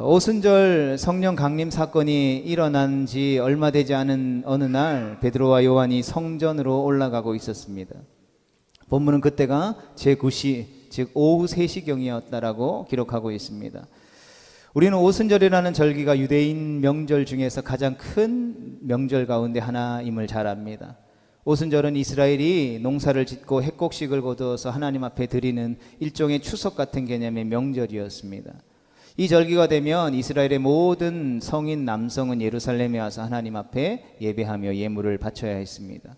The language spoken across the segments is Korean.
오순절 성령 강림 사건이 일어난 지 얼마 되지 않은 어느 날 베드로와 요한이 성전으로 올라가고 있었습니다. 본문은 그때가 제9시 즉 오후 3시경이었다라고 기록하고 있습니다. 우리는 오순절이라는 절기가 유대인 명절 중에서 가장 큰 명절 가운데 하나임을 잘 압니다. 오순절은 이스라엘이 농사를 짓고 핵곡식을 거두어서 하나님 앞에 드리는 일종의 추석 같은 개념의 명절이었습니다. 이 절기가 되면 이스라엘의 모든 성인 남성은 예루살렘에 와서 하나님 앞에 예배하며 예물을 바쳐야 했습니다.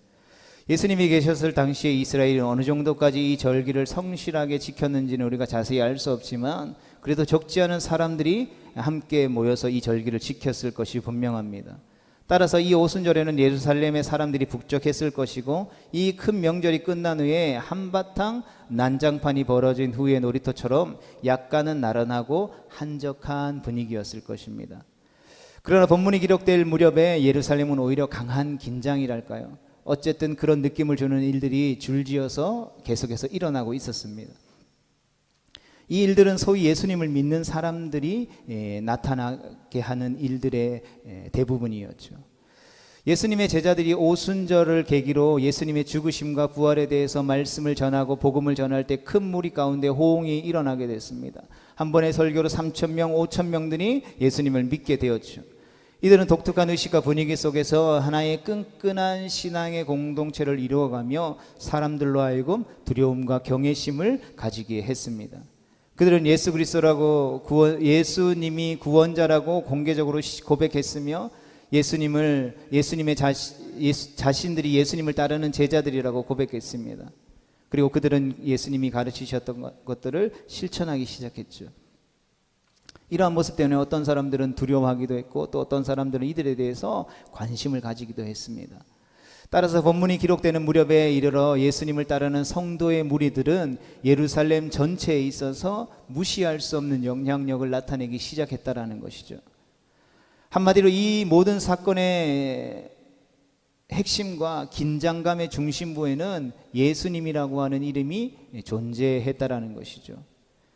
예수님이 계셨을 당시에 이스라엘이 어느 정도까지 이 절기를 성실하게 지켰는지는 우리가 자세히 알 수 없지만 그래도 적지 않은 사람들이 함께 모여서 이 절기를 지켰을 것이 분명합니다. 따라서 이 오순절에는 예루살렘의 사람들이 북적했을 것이고 이 큰 명절이 끝난 후에 한바탕 난장판이 벌어진 후의 놀이터처럼 약간은 나른하고 한적한 분위기였을 것입니다. 그러나 본문이 기록될 무렵에 예루살렘은 오히려 강한 긴장이랄까요? 어쨌든 그런 느낌을 주는 일들이 줄지어서 계속해서 일어나고 있었습니다. 이 일들은 소위 예수님을 믿는 사람들이 에, 나타나게 하는 일들의 에, 대부분이었죠. 예수님의 제자들이 오순절을 계기로 예수님의 죽으심과 부활에 대해서 말씀을 전하고 복음을 전할 때 큰 무리 가운데 호응이 일어나게 됐습니다. 한 번의 설교로 3천 명, 5천 명들이 예수님을 믿게 되었죠. 이들은 독특한 의식과 분위기 속에서 하나의 끈끈한 신앙의 공동체를 이루어가며 사람들로 하여금 두려움과 경외심을 가지게 했습니다. 그들은 예수 그리스도라고 구원, 예수님이 구원자라고 공개적으로 고백했으며 예수님을 예수님의 자시, 예수, 자신들이 예수님을 따르는 제자들이라고 고백했습니다. 그리고 그들은 예수님이 가르치셨던 것- 것들을 실천하기 시작했죠. 이러한 모습 때문에 어떤 사람들은 두려워하기도 했고 또 어떤 사람들은 이들에 대해서 관심을 가지기도 했습니다. 따라서 본문이 기록되는 무렵에 이르러 예수님을 따르는 성도의 무리들은 예루살렘 전체에 있어서 무시할 수 없는 영향력을 나타내기 시작했다라는 것이죠. 한마디로 이 모든 사건의 핵심과 긴장감의 중심부에는 예수님이라고 하는 이름이 존재했다라는 것이죠.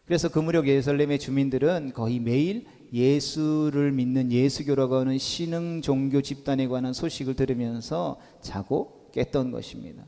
그래서 그 무렵 예루살렘의 주민들은 거의 매일 예수를 믿는 예수교라고 하는 신흥 종교 집단에 관한 소식을 들으면서 자고 깼던 것입니다.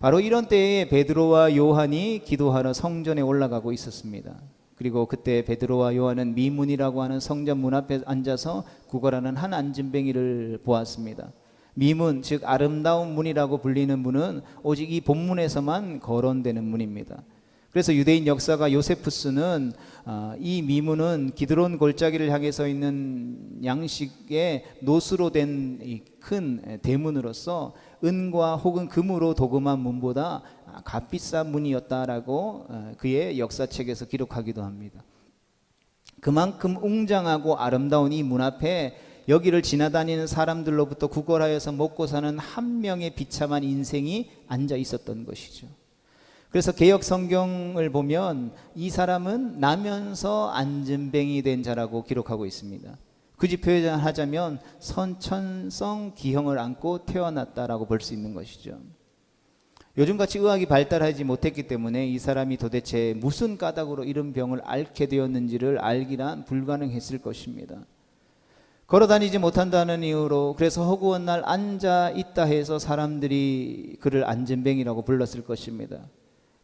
바로 이런 때에 베드로와 요한이 기도하러 성전에 올라가고 있었습니다. 그리고 그때 베드로와 요한은 미문이라고 하는 성전 문 앞에 앉아서 구걸하는 한 안진뱅이를 보았습니다. 미문 즉 아름다운 문이라고 불리는 문은 오직 이 본문에서만 거론되는 문입니다. 그래서 유대인 역사가 요세푸스는 아, 이 미문은 기드론 골짜기를 향해 서 있는 양식의 노수로 된 큰 대문으로서 은과 혹은 금으로 도금한 문보다 값비싼 문이었다라고 어, 그의 역사책에서 기록하기도 합니다. 그만큼 웅장하고 아름다운 이 문 앞에 여기를 지나다니는 사람들로부터 구걸하여서 먹고 사는 한 명의 비참한 인생이 앉아 있었던 것이죠. 그래서 개혁 성경을 보면 이 사람은 나면서 안진뱅이 된 자라고 기록하고 있습니다. 굳이 표현하자면 선천성 기형을 안고 태어났다라고 볼 수 있는 것이죠. 요즘같이 의학이 발달하지 못했기 때문에 이 사람이 도대체 무슨 까닭으로 이런 병을 앓게 되었는지를 알기란 불가능했을 것입니다. 걸어 다니지 못한다는 이유로 그래서 허구한 날 앉아 있다 해서 사람들이 그를 안진뱅이라고 불렀을 것입니다.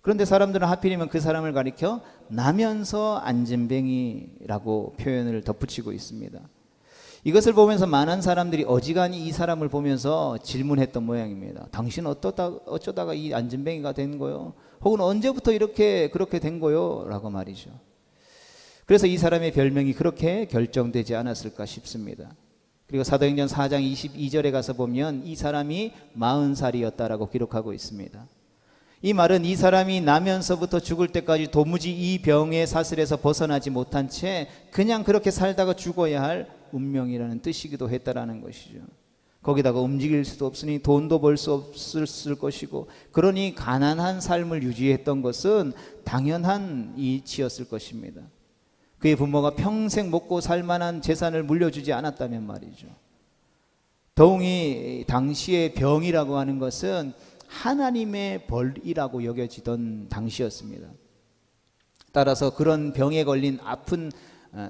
그런데 사람들은 하필이면 그 사람을 가리켜 나면서 안진뱅이라고 표현을 덧붙이고 있습니다. 이것을 보면서 많은 사람들이 어지간히 이 사람을 보면서 질문했던 모양입니다. 당신 어쩌다, 어쩌다가 이 안진뱅이가 된 거요? 혹은 언제부터 이렇게 그렇게 된 거요? 라고 말이죠. 그래서 이 사람의 별명이 그렇게 결정되지 않았을까 싶습니다. 그리고 사도행전 4장 22절에 가서 보면 이 사람이 40살이었다라고 기록하고 있습니다. 이 말은 이 사람이 나면서부터 죽을 때까지 도무지 이 병의 사슬에서 벗어나지 못한 채 그냥 그렇게 살다가 죽어야 할 운명이라는 뜻이기도 했다라는 것이죠. 거기다가 움직일 수도 없으니 돈도 벌 수 없을 것이고 그러니 가난한 삶을 유지했던 것은 당연한 이치였을 것입니다. 그의 부모가 평생 먹고 살 만한 재산을 물려주지 않았다면 말이죠. 더웅이 당시의 병이라고 하는 것은 하나님의 벌이라고 여겨지던 당시였습니다. 따라서 그런 병에 걸린 아픈 어,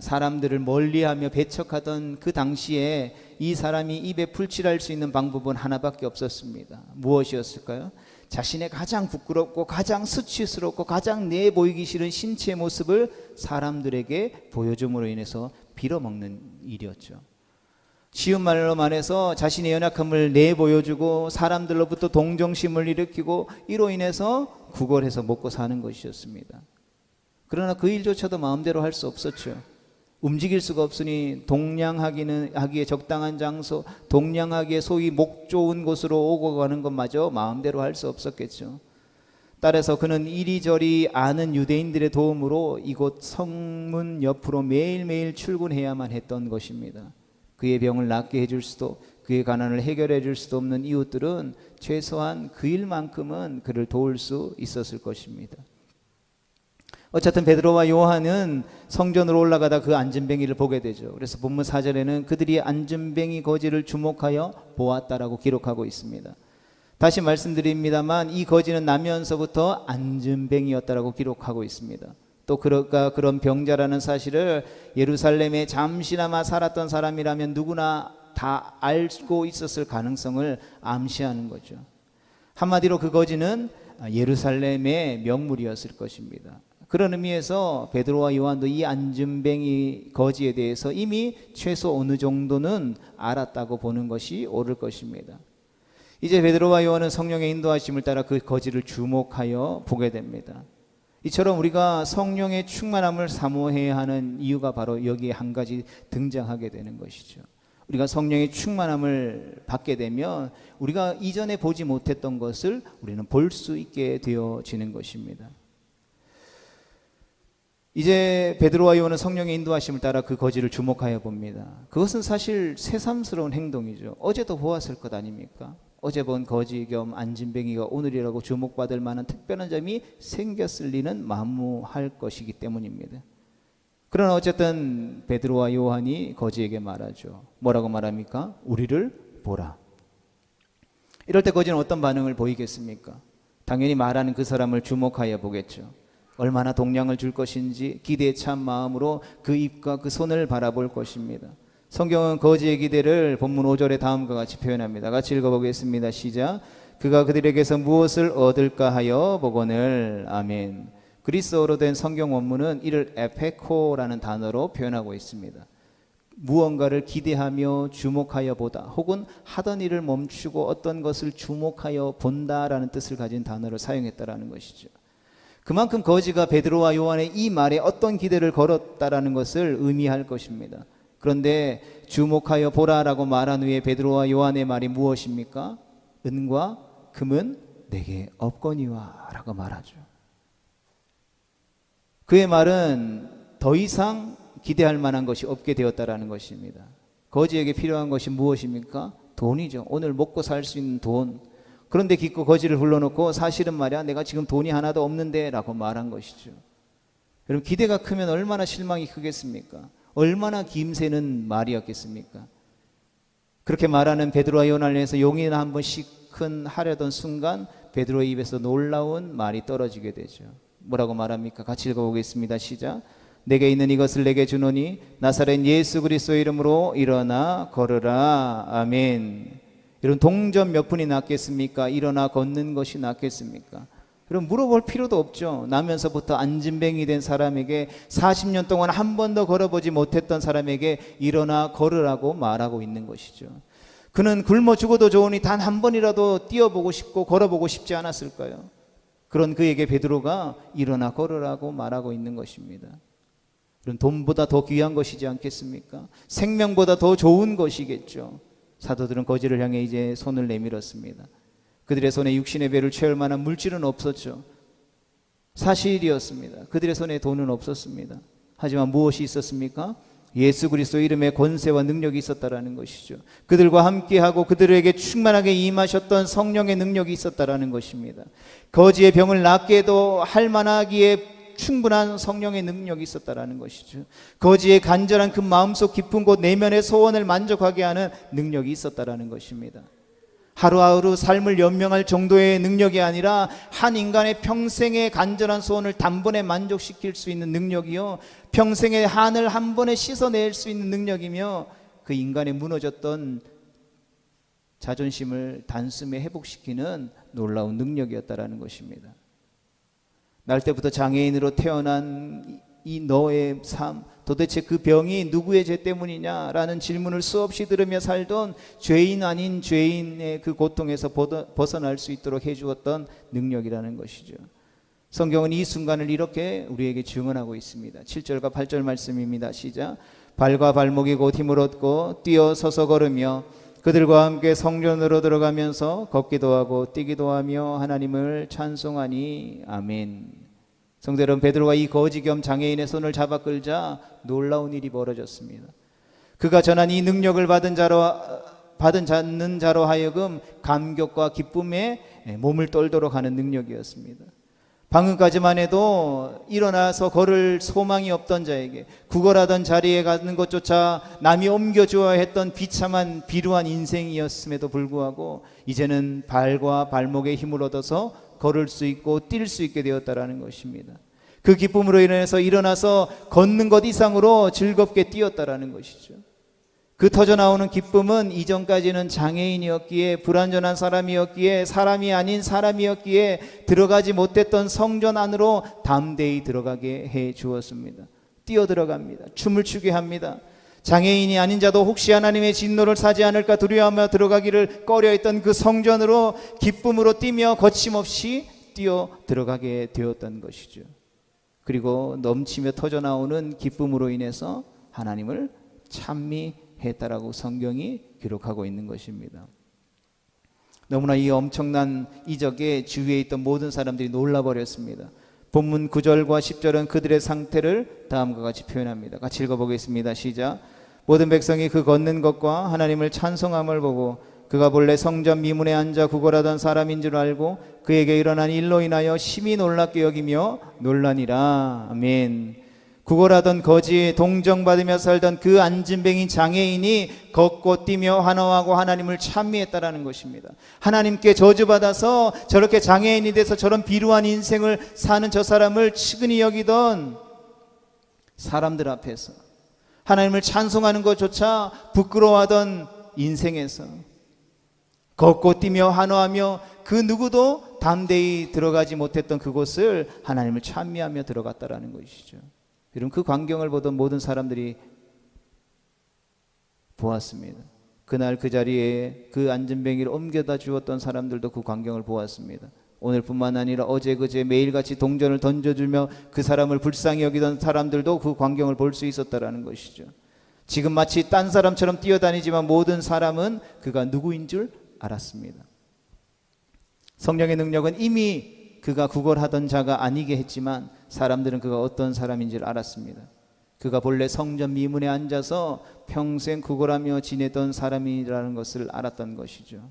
사람들을 멀리하며 배척하던 그 당시에 이 사람이 입에 풀칠할 수 있는 방법은 하나밖에 없었습니다. 무엇이었을까요? 자신의 가장 부끄럽고 가장 수치스럽고 가장 내 보이기 싫은 신체 모습을 사람들에게 보여줌으로 인해서 빌어먹는 일이었죠. 쉬운 말로 말해서 자신의 연약함을 내 보여주고 사람들로부터 동정심을 일으키고 이로 인해서 구걸해서 먹고 사는 것이었습니다. 그러나 그 일조차도 마음대로 할 수 없었죠. 움직일 수가 없으니 동냥하기는 하기에 적당한 장소, 동냥하기에 소위 목 좋은 곳으로 오고 가는 것마저 마음대로 할 수 없었겠죠. 따라서 그는 이리저리 아는 유대인들의 도움으로 이곳 성문 옆으로 매일매일 출근해야만 했던 것입니다. 그의 병을 낫게 해줄 수도 그의 가난을 해결해 줄 수도 없는 이웃들은 최소한 그 일만큼은 그를 도울 수 있었을 것입니다. 어쨌든 베드로와 요한은 성전으로 올라가다 그 안전뱅이를 보게 되죠. 그래서 본문 4절에는 그들이 안전뱅이 거지를 주목하여 보았다라고 기록하고 있습니다. 다시 말씀드립니다만 이 거지는 나면서부터 안전뱅이였다라고 기록하고 있습니다. 또 그러가 그런 병자라는 사실을 예루살렘에 잠시나마 살았던 사람이라면 누구나 다 알고 있었을 가능성을 암시하는 거죠. 한마디로 그 거지는 예루살렘의 명물이었을 것입니다. 그런 의미에서 베드로와 요한도 이 안전뱅이 거지에 대해서 이미 최소 어느 정도는 알았다고 보는 것이 옳을 것입니다. 이제 베드로와 요한은 성령의 인도하심을 따라 그 거지를 주목하여 보게 됩니다. 이처럼 우리가 성령의 충만함을 사모해야 하는 이유가 바로 여기에 한 가지 등장하게 되는 것이죠. 우리가 성령의 충만함을 받게 되면 우리가 이전에 보지 못했던 것을 우리는 볼 수 있게 되어지는 것입니다. 이제 베드로와 요한은 성령의 인도하심을 따라 그 거지를 주목하여 봅니다. 그것은 사실 새삼스러운 행동이죠. 어제도 보았을 것 아닙니까? 어제 본 거지 겸 안진뱅이가 오늘이라고 주목받을 만한 특별한 점이 생겼을 리는 만무할 것이기 때문입니다. 그러나 어쨌든 베드로와 요한이 거지에게 말하죠. 뭐라고 말합니까? 우리를 보라. 이럴 때 거지는 어떤 반응을 보이겠습니까? 당연히 말하는 그 사람을 주목하여 보겠죠. 얼마나 동량을 줄 것인지 기대에 찬 마음으로 그 입과 그 손을 바라볼 것입니다. 성경은 거지의 기대를 본문 5절에 다음과 같이 표현합니다. 같이 읽어보겠습니다. 시작. 그가 그들에게서 무엇을 얻을까 하여 보거늘 아멘. 그리스어로 된 성경 원문은 이를 에페코라는 단어로 표현하고 있습니다. 무언가를 기대하며 주목하여 보다 혹은 하던 일을 멈추고 어떤 것을 주목하여 본다라는 뜻을 가진 단어를 사용했다라는 것이죠. 그만큼 거지가 베드로와 요한의 이 말에 어떤 기대를 걸었다라는 것을 의미할 것입니다. 그런데 주목하여 보라라고 말한 후에 베드로와 요한의 말이 무엇입니까? 은과 금은 내게 없거니와라고 말하죠. 그의 말은 더 이상 기대할 만한 것이 없게 되었다라는 것입니다. 거지에게 필요한 것이 무엇입니까? 돈이죠. 오늘 먹고 살 수 있는 돈. 그런데 기껏 거지를 불러놓고 사실은 말이야 내가 지금 돈이 하나도 없는데 라고 말한 것이죠. 여러분 기대가 크면 얼마나 실망이 크겠습니까? 얼마나 김새는 말이었겠습니까? 그렇게 말하는 베드로와 요나에서 용이나 한 번씩 큰 하려던 순간 베드로의 입에서 놀라운 말이 떨어지게 되죠. 뭐라고 말합니까? 같이 읽어보겠습니다. 시작. 내게 있는 이것을 내게 주노니 나사렛 예수 그리스도 이름으로 일어나 걸으라. 아멘. 이런 동전 몇 푼이 낫겠습니까? 일어나 걷는 것이 낫겠습니까? 그럼 물어볼 필요도 없죠. 나면서부터 안진뱅이 된 사람에게 40년 동안 한 번도 걸어보지 못했던 사람에게 일어나 걸으라고 말하고 있는 것이죠. 그는 굶어 죽어도 좋으니 단 한 번이라도 뛰어보고 싶고 걸어보고 싶지 않았을까요? 그런 그에게 베드로가 일어나 걸으라고 말하고 있는 것입니다. 그런 돈보다 더 귀한 것이지 않겠습니까? 생명보다 더 좋은 것이겠죠. 사도들은 거지를 향해 이제 손을 내밀었습니다. 그들의 손에 육신의 배를 채울 만한 물질은 없었죠. 사실이었습니다. 그들의 손에 돈은 없었습니다. 하지만 무엇이 있었습니까? 예수 그리스도 이름의 권세와 능력이 있었다라는 것이죠. 그들과 함께하고 그들에게 충만하게 임하셨던 성령의 능력이 있었다라는 것입니다. 거지의 병을 낫게도 할 만하기에 충분한 성령의 능력이 있었다라는 것이죠. 거지의 간절한 그 마음속 깊은 곳 내면의 소원을 만족하게 하는 능력이 있었다라는 것입니다. 하루하루 삶을 연명할 정도의 능력이 아니라 한 인간의 평생의 간절한 소원을 단번에 만족시킬 수 있는 능력이요. 평생의 한을 한 번에 씻어낼 수 있는 능력이며 그 인간의 무너졌던 자존심을 단숨에 회복시키는 놀라운 능력이었다라는 것입니다. 날 때부터 장애인으로 태어난 이 너의 삶, 도대체 그 병이 누구의 죄 때문이냐라는 질문을 수없이 들으며 살던 죄인 아닌 죄인의 그 고통에서 벗어날 수 있도록 해주었던 능력이라는 것이죠. 성경은 이 순간을 이렇게 우리에게 증언하고 있습니다. 7절과 8절 말씀입니다. 시작. 발과 발목이 곧 힘을 얻고 뛰어 서서 걸으며 그들과 함께 성전으로 들어가면서 걷기도 하고 뛰기도 하며 하나님을 찬송하니 아멘. 성도 여러분 베드로가 이 거지 겸 장애인의 손을 잡아 끌자 놀라운 일이 벌어졌습니다. 그가 전한 이 능력을 받은 자로 받은 자는 자로 하여금 감격과 기쁨에 몸을 떨도록 하는 능력이었습니다. 방금까지만 해도 일어나서 걸을 소망이 없던 자에게 구걸하던 자리에 가는 것조차 남이 옮겨주어야 했던 비참한 비루한 인생이었음에도 불구하고 이제는 발과 발목에 힘을 얻어서 걸을 수 있고 뛸 수 있게 되었다라는 것입니다. 그 기쁨으로 인해서 일어나서 걷는 것 이상으로 즐겁게 뛰었다라는 것이죠. 그 터져 나오는 기쁨은 이전까지는 장애인이었기에 불완전한 사람이었기에 사람이 아닌 사람이었기에 들어가지 못했던 성전 안으로 담대히 들어가게 해 주었습니다. 뛰어 들어갑니다. 춤을 추게 합니다. 장애인이 아닌 자도 혹시 하나님의 진노를 사지 않을까 두려워하며 들어가기를 꺼려했던 그 성전으로 기쁨으로 뛰며 거침없이 뛰어 들어가게 되었던 것이죠. 그리고 넘치며 터져 나오는 기쁨으로 인해서 하나님을 찬미 했다라고 성경이 기록하고 있는 것입니다. 너무나 이 엄청난 이적에 주위에 있던 모든 사람들이 놀라버렸습니다. 본문 9절과 10절은 그들의 상태를 다음과 같이 표현합니다. 같이 읽어보겠습니다. 시작. 모든 백성이 그 걷는 것과 하나님을 찬송함을 보고 그가 본래 성전 미문에 앉아 구걸하던 사람인 줄 알고 그에게 일어난 일로 인하여 심히 놀랍게 여기며 놀라니라. 아멘. 구걸하던 거지에 동정받으며 살던 그 안진뱅인 장애인이 걷고 뛰며 환호하고 하나님을 찬미했다라는 것입니다. 하나님께 저주받아서 저렇게 장애인이 돼서 저런 비루한 인생을 사는 저 사람을 측은히 여기던 사람들 앞에서 하나님을 찬송하는 것조차 부끄러워하던 인생에서 걷고 뛰며 환호하며 그 누구도 담대히 들어가지 못했던 그곳을 하나님을 찬미하며 들어갔다라는 것이죠. 여러분 그 광경을 보던 모든 사람들이 보았습니다. 그날 그 자리에 그 안전뱅이를 옮겨다 주었던 사람들도 그 광경을 보았습니다. 오늘뿐만 아니라 어제 그제 매일같이 동전을 던져주며 그 사람을 불쌍히 여기던 사람들도 그 광경을 볼 수 있었다라는 것이죠. 지금 마치 딴 사람처럼 뛰어다니지만 모든 사람은 그가 누구인 줄 알았습니다. 성령의 능력은 이미 그가 구걸하던 자가 아니게 했지만 사람들은 그가 어떤 사람인지를 알았습니다. 그가 본래 성전 미문에 앉아서 평생 구걸하며 지내던 사람이라는 것을 알았던 것이죠.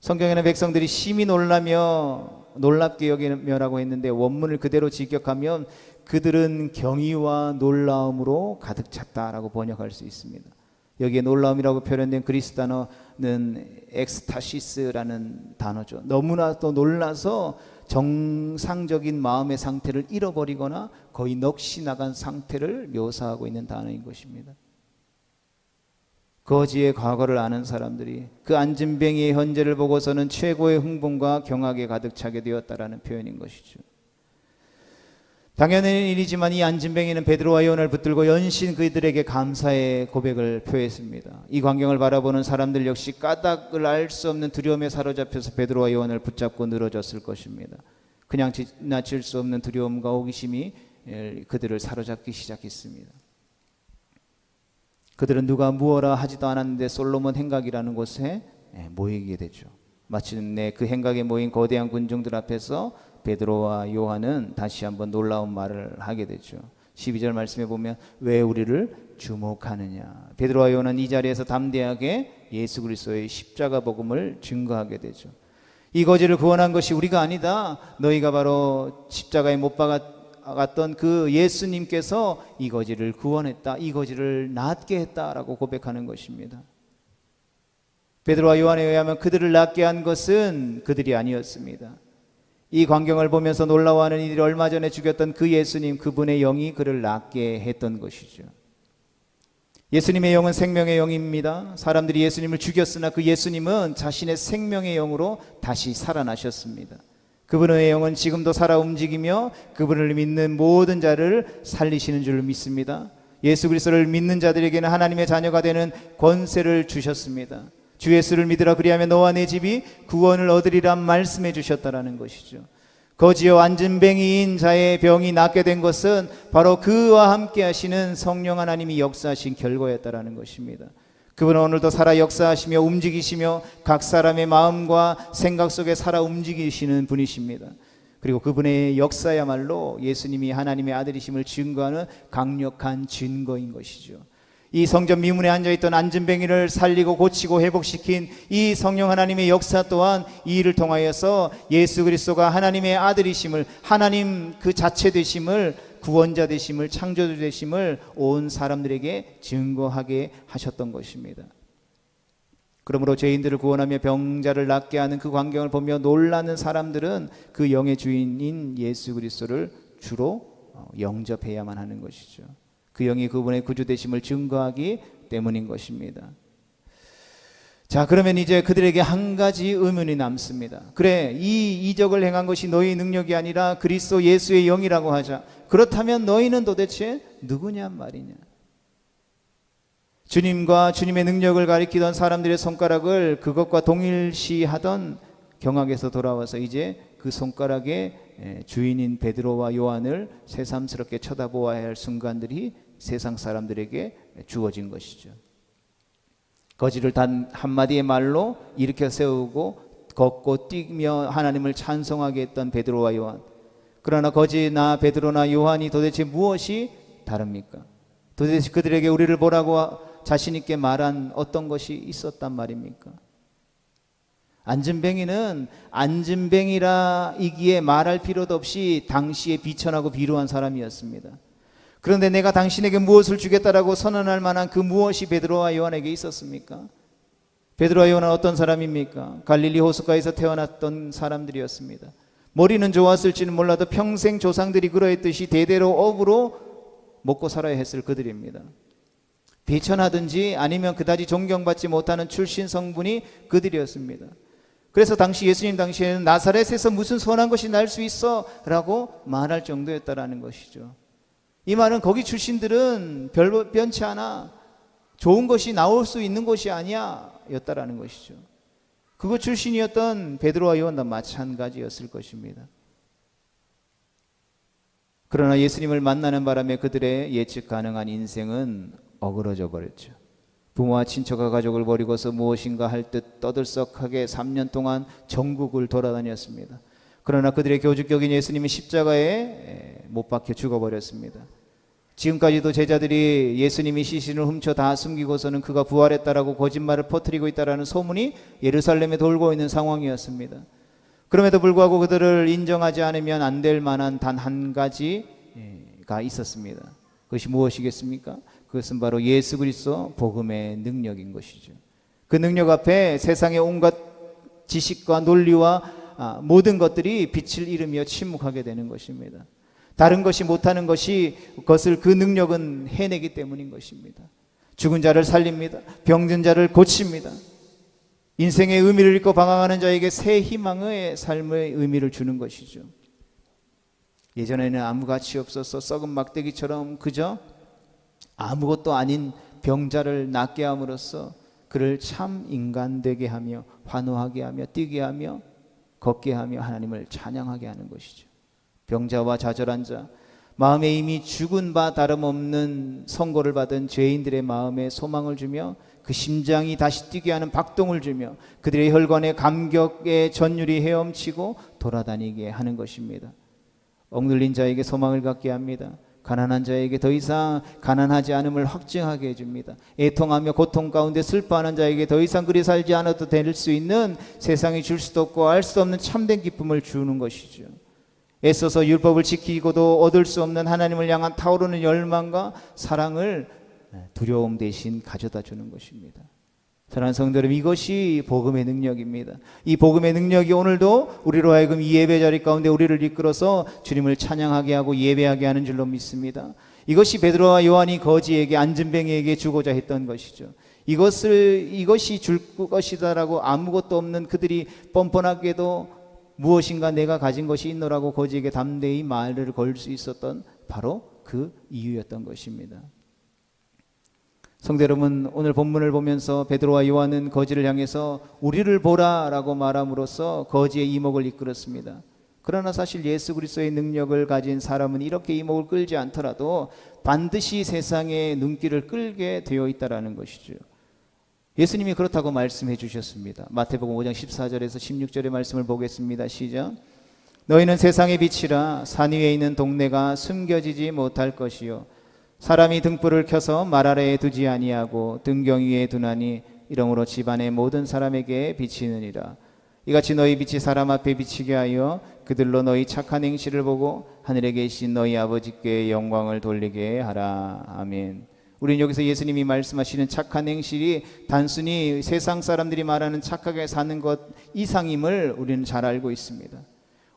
성경에는 백성들이 심히 놀라며 놀랍게 여기며라고 했는데 원문을 그대로 직역하면 그들은 경이와 놀라움으로 가득 찼다라고 번역할 수 있습니다. 여기에 놀라움이라고 표현된 그리스 단어는 엑스타시스라는 단어죠. 너무나 또 놀라서 정상적인 마음의 상태를 잃어버리거나 거의 넋이 나간 상태를 묘사하고 있는 단어인 것입니다. 거지의 과거를 아는 사람들이 그 안진뱅이의 현재를 보고서는 최고의 흥분과 경악에 가득 차게 되었다라는 표현인 것이죠. 당연한 일이지만 이 안진뱅이는 베드로와 요한을 붙들고 연신 그들에게 감사의 고백을 표했습니다. 이 광경을 바라보는 사람들 역시 까닭을 알 수 없는 두려움에 사로잡혀서 베드로와 요한을 붙잡고 늘어졌을 것입니다. 그냥 지나칠 수 없는 두려움과 호기심이 그들을 사로잡기 시작했습니다. 그들은 누가 무어라 하지도 않았는데 솔로몬 행각이라는 곳에 모이게 되죠. 마침내 그 행각에 모인 거대한 군중들 앞에서 베드로와 요한은 다시 한번 놀라운 말을 하게 되죠. 12절 말씀에 보면 왜 우리를 주목하느냐. 베드로와 요한은 이 자리에서 담대하게 예수 그리스도의 십자가 복음을 증거하게 되죠. 이 거지를 구원한 것이 우리가 아니다. 너희가 바로 십자가에 못 박았던 그 예수님께서 이 거지를 구원했다. 이 거지를 낫게 했다라고 고백하는 것입니다. 베드로와 요한에 의하면 그들을 낫게 한 것은 그들이 아니었습니다. 이 광경을 보면서 놀라워하는 이들이 얼마 전에 죽였던 그 예수님 그분의 영이 그를 낫게 했던 것이죠. 예수님의 영은 생명의 영입니다. 사람들이 예수님을 죽였으나 그 예수님은 자신의 생명의 영으로 다시 살아나셨습니다. 그분의 영은 지금도 살아 움직이며 그분을 믿는 모든 자를 살리시는 줄 믿습니다. 예수 그리스도를 믿는 자들에게는 하나님의 자녀가 되는 권세를 주셨습니다. 주 예수를 믿으라 그리하면 너와 내 집이 구원을 얻으리라 말씀해 주셨다라는 것이죠. 거지요 안진뱅이인 자의 병이 낫게 된 것은 바로 그와 함께 하시는 성령 하나님이 역사하신 결과였다라는 것입니다. 그분은 오늘도 살아 역사하시며 움직이시며 각 사람의 마음과 생각 속에 살아 움직이시는 분이십니다. 그리고 그분의 역사야말로 예수님이 하나님의 아들이심을 증거하는 강력한 증거인 것이죠. 이 성전 미문에 앉아있던 안진뱅이를 살리고 고치고 회복시킨 이 성령 하나님의 역사 또한 이 일을 통하여서 예수 그리스도가 하나님의 아들이심을 하나님 그 자체 되심을 구원자 되심을 창조주 되심을 온 사람들에게 증거하게 하셨던 것입니다. 그러므로 죄인들을 구원하며 병자를 낫게 하는 그 광경을 보며 놀라는 사람들은 그 영의 주인인 예수 그리스도를 주로 어, 영접해야만 하는 것이죠. 그 영이 그분의 구주 되심을 증거하기 때문인 것입니다. 자, 그러면 이제 그들에게 한 가지 의문이 남습니다. 그래, 이 이적을 행한 것이 너희 능력이 아니라 그리스도 예수의 영이라고 하자. 그렇다면 너희는 도대체 누구냐 말이냐? 주님과 주님의 능력을 가리키던 사람들의 손가락을 그것과 동일시하던 경악에서 돌아와서 이제 그 손가락의 주인인 베드로와 요한을 새삼스럽게 쳐다보아야 할 순간들이 세상 사람들에게 주어진 것이죠. 거지를 단 한마디의 말로 일으켜 세우고 걷고 뛰며 하나님을 찬송하게 했던 베드로와 요한. 그러나 거지나 베드로나 요한이 도대체 무엇이 다릅니까? 도대체 그들에게 우리를 보라고 자신 있게 말한 어떤 것이 있었단 말입니까? 안진뱅이는 안진뱅이라 이기에 말할 필요도 없이 당시에 비천하고 비루한 사람이었습니다. 그런데 내가 당신에게 무엇을 주겠다라고 선언할 만한 그 무엇이 베드로와 요한에게 있었습니까? 베드로와 요한은 어떤 사람입니까? 갈릴리 호숫가에서 태어났던 사람들이었습니다. 머리는 좋았을지는 몰라도 평생 조상들이 그러했듯이 대대로 업으로 먹고 살아야 했을 그들입니다. 비천하든지 아니면 그다지 존경받지 못하는 출신 성분이 그들이었습니다. 그래서 당시 예수님 당시에는 나사렛에서 무슨 선한 것이 날 수 있어? 라고 말할 정도였다라는 것이죠. 이 말은 거기 출신들은 별 변치 않아. 좋은 것이 나올 수 있는 곳이 아니야. 였다라는 것이죠. 그거 출신이었던 베드로와 요한도 마찬가지였을 것입니다. 그러나 예수님을 만나는 바람에 그들의 예측 가능한 인생은 어그러져 버렸죠. 부모와 친척과 가족을 버리고서 무엇인가 할 듯 떠들썩하게 3년 동안 전국을 돌아다녔습니다. 그러나 그들의 교주격인 예수님이 십자가에 못 박혀 죽어버렸습니다. 지금까지도 제자들이 예수님이 시신을 훔쳐 다 숨기고서는 그가 부활했다라고 거짓말을 퍼뜨리고 있다라는 소문이 예루살렘에 돌고 있는 상황이었습니다. 그럼에도 불구하고 그들을 인정하지 않으면 안 될 만한 단 한 가지가 있었습니다. 그것이 무엇이겠습니까? 그것은 바로 예수 그리스도 복음의 능력인 것이죠. 그 능력 앞에 세상의 온갖 지식과 논리와 아, 모든 것들이 빛을 잃으며 침묵하게 되는 것입니다. 다른 것이 못하는 것이 그것을 그 능력은 해내기 때문인 것입니다. 죽은 자를 살립니다. 병든 자를 고칩니다. 인생의 의미를 잃고 방황하는 자에게 새 희망의 삶의 의미를 주는 것이죠. 예전에는 아무 가치 없어서 썩은 막대기처럼 그저 아무것도 아닌 병자를 낫게 함으로써 그를 참 인간 되게 하며 환호하게 하며 뛰게 하며 걷게 하며 하나님을 찬양하게 하는 것이죠. 병자와 좌절한 자, 마음에 이미 죽은 바 다름없는 선고를 받은 죄인들의 마음에 소망을 주며 그 심장이 다시 뛰게 하는 박동을 주며 그들의 혈관에 감격의 전율이 헤엄치고 돌아다니게 하는 것입니다. 억눌린 자에게 소망을 갖게 합니다. 가난한 자에게 더 이상 가난하지 않음을 확증하게 해줍니다. 애통하며 고통 가운데 슬퍼하는 자에게 더 이상 그리 살지 않아도 될 수 있는 세상이 줄 수도 없고 알 수 없는 참된 기쁨을 주는 것이죠. 애써서 율법을 지키고도 얻을 수 없는 하나님을 향한 타오르는 열망과 사랑을 두려움 대신 가져다 주는 것입니다. 사랑하는 성도 여러분 이것이 복음의 능력입니다. 이 복음의 능력이 오늘도 우리로 하여금 이 예배 자리 가운데 우리를 이끌어서 주님을 찬양하게 하고 예배하게 하는 줄로 믿습니다. 이것이 베드로와 요한이 거지에게 안진뱅이에게 주고자 했던 것이죠. 이것을 이것이 줄 것이다라고 아무것도 없는 그들이 뻔뻔하게도 무엇인가 내가 가진 것이 있노라고 거지에게 담대히 말을 걸 수 있었던 바로 그 이유였던 것입니다. 성도 여러분 오늘 본문을 보면서 베드로와 요한은 거지를 향해서 우리를 보라라고 말함으로써 거지의 이목을 이끌었습니다. 그러나 사실 예수 그리스도의 능력을 가진 사람은 이렇게 이목을 끌지 않더라도 반드시 세상의 눈길을 끌게 되어 있다라는 것이죠. 예수님이 그렇다고 말씀해 주셨습니다. 마태복음 5장 14절에서 16절의 말씀을 보겠습니다. 시작. 너희는 세상의 빛이라 산 위에 있는 동네가 숨겨지지 못할 것이요 사람이 등불을 켜서 말 아래에 두지 아니하고 등경 위에 두나니 이러므로 집안의 모든 사람에게 비치느니라 이같이 너희 빛이 사람 앞에 비치게 하여 그들로 너희 착한 행실을 보고 하늘에 계신 너희 아버지께 영광을 돌리게 하라 아멘. 우리는 여기서 예수님이 말씀하시는 착한 행실이 단순히 세상 사람들이 말하는 착하게 사는 것 이상임을 우리는 잘 알고 있습니다.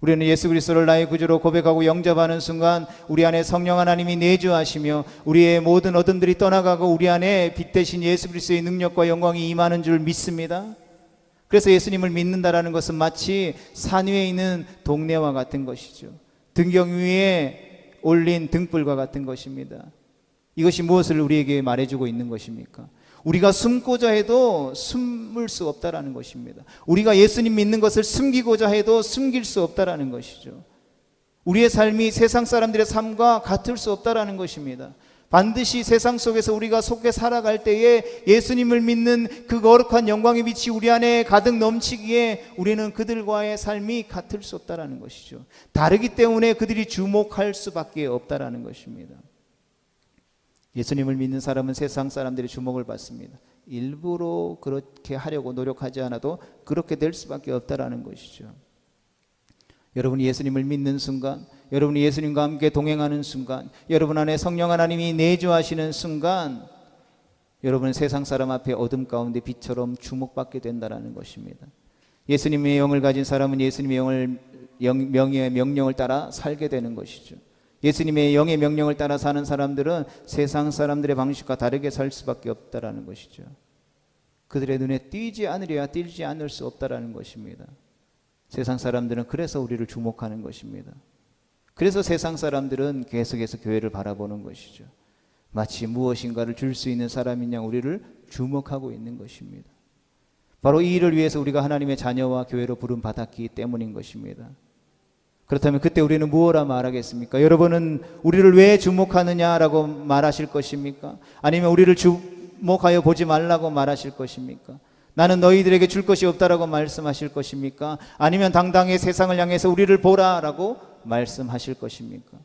우리는 예수 그리스도를 나의 구주로 고백하고 영접하는 순간 우리 안에 성령 하나님이 내주하시며 우리의 모든 어둠들이 떠나가고 우리 안에 빛 대신 예수 그리스도의 능력과 영광이 임하는 줄 믿습니다. 그래서 예수님을 믿는다라는 것은 마치 산 위에 있는 동네와 같은 것이죠. 등경 위에 올린 등불과 같은 것입니다. 이것이 무엇을 우리에게 말해주고 있는 것입니까? 우리가 숨고자 해도 숨을 수 없다라는 것입니다. 우리가 예수님 믿는 것을 숨기고자 해도 숨길 수 없다라는 것이죠. 우리의 삶이 세상 사람들의 삶과 같을 수 없다라는 것입니다. 반드시 세상 속에서 우리가 속에 살아갈 때에 예수님을 믿는 그 거룩한 영광의 빛이 우리 안에 가득 넘치기에 우리는 그들과의 삶이 같을 수 없다라는 것이죠. 다르기 때문에 그들이 주목할 수밖에 없다라는 것입니다. 예수님을 믿는 사람은 세상 사람들의 주목을 받습니다. 일부러 그렇게 하려고 노력하지 않아도 그렇게 될 수밖에 없다라는 것이죠. 여러분이 예수님을 믿는 순간, 여러분이 예수님과 함께 동행하는 순간, 여러분 안에 성령 하나님이 내주하시는 순간, 여러분은 세상 사람 앞에 어둠 가운데 빛처럼 주목받게 된다라는 것입니다. 예수님의 영을 가진 사람은 예수님의 영을 영, 명의 명령을 따라 살게 되는 것이죠. 예수님의 영의 명령을 따라 사는 사람들은 세상 사람들의 방식과 다르게 살 수밖에 없다라는 것이죠. 그들의 눈에 띄지 않으려야 띄지 않을 수 없다라는 것입니다. 세상 사람들은 그래서 우리를 주목하는 것입니다. 그래서 세상 사람들은 계속해서 교회를 바라보는 것이죠. 마치 무엇인가를 줄 수 있는 사람인 양 우리를 주목하고 있는 것입니다. 바로 이 일을 위해서 우리가 하나님의 자녀와 교회로 부름 받았기 때문인 것입니다. 그렇다면 그때 우리는 무엇라 말하겠습니까? 여러분은 우리를 왜 주목하느냐라고 말하실 것입니까? 아니면 우리를 주목하여 보지 말라고 말하실 것입니까? 나는 너희들에게 줄 것이 없다라고 말씀하실 것입니까? 아니면 당당히 세상을 향해서 우리를 보라라고 말씀하실 것입니까?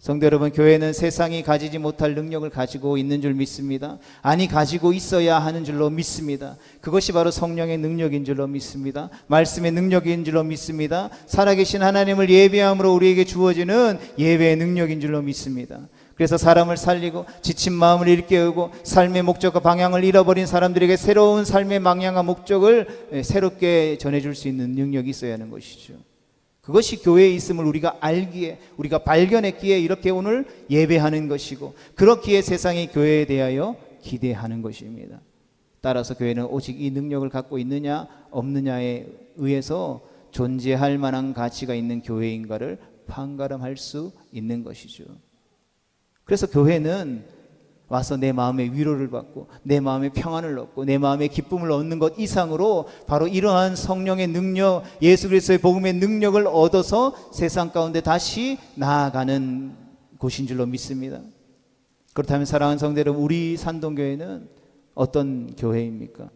성도 여러분, 교회는 세상이 가지지 못할 능력을 가지고 있는 줄 믿습니다. 아니, 가지고 있어야 하는 줄로 믿습니다. 그것이 바로 성령의 능력인 줄로 믿습니다. 말씀의 능력인 줄로 믿습니다. 살아계신 하나님을 예배함으로 우리에게 주어지는 예배의 능력인 줄로 믿습니다. 그래서 사람을 살리고 지친 마음을 일깨우고 삶의 목적과 방향을 잃어버린 사람들에게 새로운 삶의 방향과 목적을 새롭게 전해줄 수 있는 능력이 있어야 하는 것이죠. 그것이 교회에 있음을 우리가 알기에 우리가 발견했기에 이렇게 오늘 예배하는 것이고 그렇기에 세상이 교회에 대하여 기대하는 것입니다. 따라서 교회는 오직 이 능력을 갖고 있느냐 없느냐에 의해서 존재할 만한 가치가 있는 교회인가를 판가름할 수 있는 것이죠. 그래서 교회는 와서 내 마음의 위로를 받고 내 마음의 평안을 얻고 내 마음의 기쁨을 얻는 것 이상으로 바로 이러한 성령의 능력, 예수 그리스도의 복음의 능력을 얻어서 세상 가운데 다시 나아가는 곳인 줄로 믿습니다. 그렇다면 사랑하는 성도 여러분, 우리 산동교회는 어떤 교회입니까?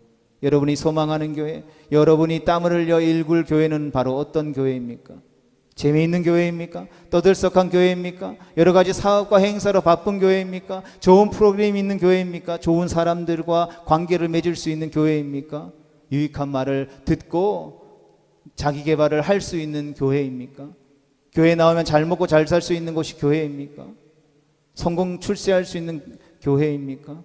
여러분이 소망하는 교회, 여러분이 땀을 흘려 일굴 교회는 바로 어떤 교회입니까? 재미있는 교회입니까? 떠들썩한 교회입니까? 여러 가지 사업과 행사로 바쁜 교회입니까? 좋은 프로그램이 있는 교회입니까? 좋은 사람들과 관계를 맺을 수 있는 교회입니까? 유익한 말을 듣고 자기 개발을 할 수 있는 교회입니까? 교회 나오면 잘 먹고 잘 살 수 있는 곳이 교회입니까? 성공 출세할 수 있는 교회입니까?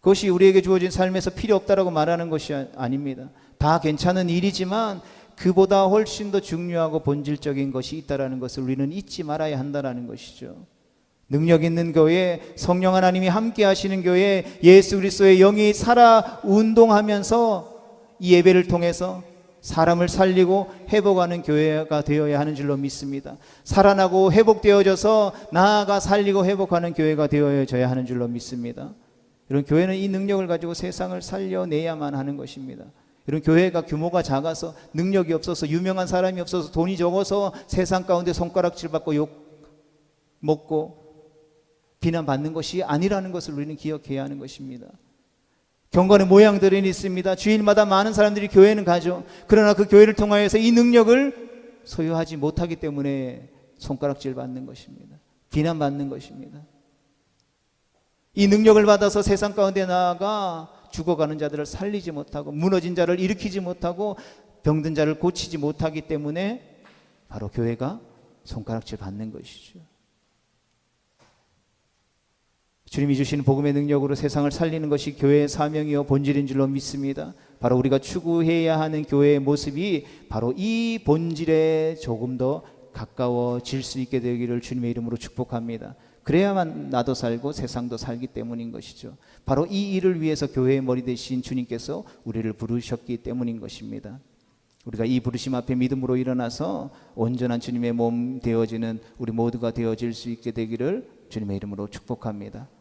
그것이 우리에게 주어진 삶에서 필요 없다라고 말하는 것이 아- 아닙니다. 다 괜찮은 일이지만 그보다 훨씬 더 중요하고 본질적인 것이 있다라는 것을 우리는 잊지 말아야 한다라는 것이죠. 능력 있는 교회, 성령 하나님이 함께 하시는 교회, 예수 그리스도의 영이 살아 운동하면서 이 예배를 통해서 사람을 살리고 회복하는 교회가 되어야 하는 줄로 믿습니다. 살아나고 회복되어져서 나아가 살리고 회복하는 교회가 되어져야 하는 줄로 믿습니다. 이런 교회는 이 능력을 가지고 세상을 살려내야만 하는 것입니다. 이런 교회가 규모가 작아서 능력이 없어서 유명한 사람이 없어서 돈이 적어서 세상 가운데 손가락질 받고 욕 먹고 비난받는 것이 아니라는 것을 우리는 기억해야 하는 것입니다. 경건의 모양들은 있습니다. 주일마다 많은 사람들이 교회는 가죠. 그러나 그 교회를 통하여서 이 능력을 소유하지 못하기 때문에 손가락질 받는 것입니다. 비난받는 것입니다. 이 능력을 받아서 세상 가운데 나아가 죽어가는 자들을 살리지 못하고 무너진 자를 일으키지 못하고 병든 자를 고치지 못하기 때문에 바로 교회가 손가락질 받는 것이죠. 주님이 주시는 복음의 능력으로 세상을 살리는 것이 교회의 사명이요 본질인 줄로 믿습니다. 바로 우리가 추구해야 하는 교회의 모습이 바로 이 본질에 조금 더 가까워질 수 있게 되기를 주님의 이름으로 축복합니다. 그래야만 나도 살고 세상도 살기 때문인 것이죠. 바로 이 일을 위해서 교회의 머리 대신 주님께서 우리를 부르셨기 때문인 것입니다. 우리가 이 부르심 앞에 믿음으로 일어나서 온전한 주님의 몸 되어지는 우리 모두가 되어질 수 있게 되기를 주님의 이름으로 축복합니다.